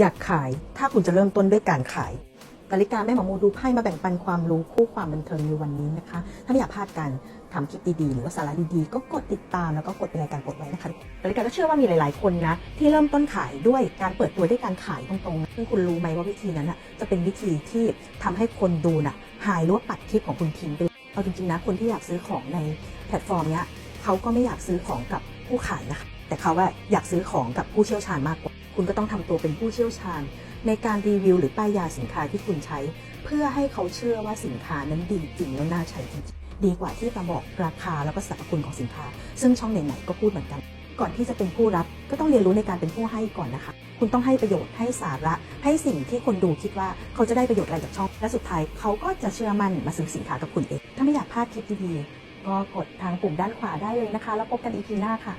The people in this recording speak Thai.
อยากขายถ้าคุณจะเริ่มต้นด้วยการขายกาลิกาแม่หมอมูดูไพ่มาแบ่งปันความรู้คู่ความบันเทิงในวันนี้นะคะ ถ้าไม่อยากพลาดการทำคลิปดีๆ หรือว่าสาระดีๆ ก็กดติดตามแล้วก็กดเป็นรายการกดไว้นะคะกาลิกาก็เชื่อว่ามีหลายๆ คนนะ ที่เริ่มต้นขายด้วยการเปิดตัวด้วยการขายตรงๆ ซึ่งคุณรู้ไหมว่าวิธีนั้นอะจะเป็นวิธีที่ทำให้คนดูน่ะหายรือว่าปัดคลิปของคุณทิ้งไปเอาจริงๆนะคนที่อยากซื้อของในแพลตฟอร์มเนี้ยเขาก็ไม่อยากซื้อของกับผู้ขายนะคะแต่เขาว่าอยากซื้อของกับผู้เชี่ยวชาญมากกว่า คุณก็ต้องทำตัวเป็นผู้เชี่ยวชาญ ในการรีวิวหรือป้ายยาสินค้าที่คุณใช้ เพื่อให้เขาเชื่อว่าสินค้านั้นดีจริงแล้วน่าใช้จริงดีกว่าที่มาบอกราคาแล้วก็สรรพคุณของสินค้า ซึ่งช่องไหนๆก็พูดเหมือนกัน ก่อนที่จะเป็นผู้รับ ก็ต้องเรียนรู้ในการเป็นผู้ให้ก่อนนะคะ คุณต้องให้ประโยชน์ให้สาระ ให้สิ่งที่คนดูคิดว่าเขาจะได้ประโยชน์อะไรจากช่อง และสุดท้ายเขาก็จะเชื่อมั่นมาซื้อสินค้ากับคุณเอง ถ้าไม่อยากพลาดคลิปดีๆก็กดทางปุ่มด้านขวาได้เลยนะคะ แล้วพบกันอีพีหน้าค่ะ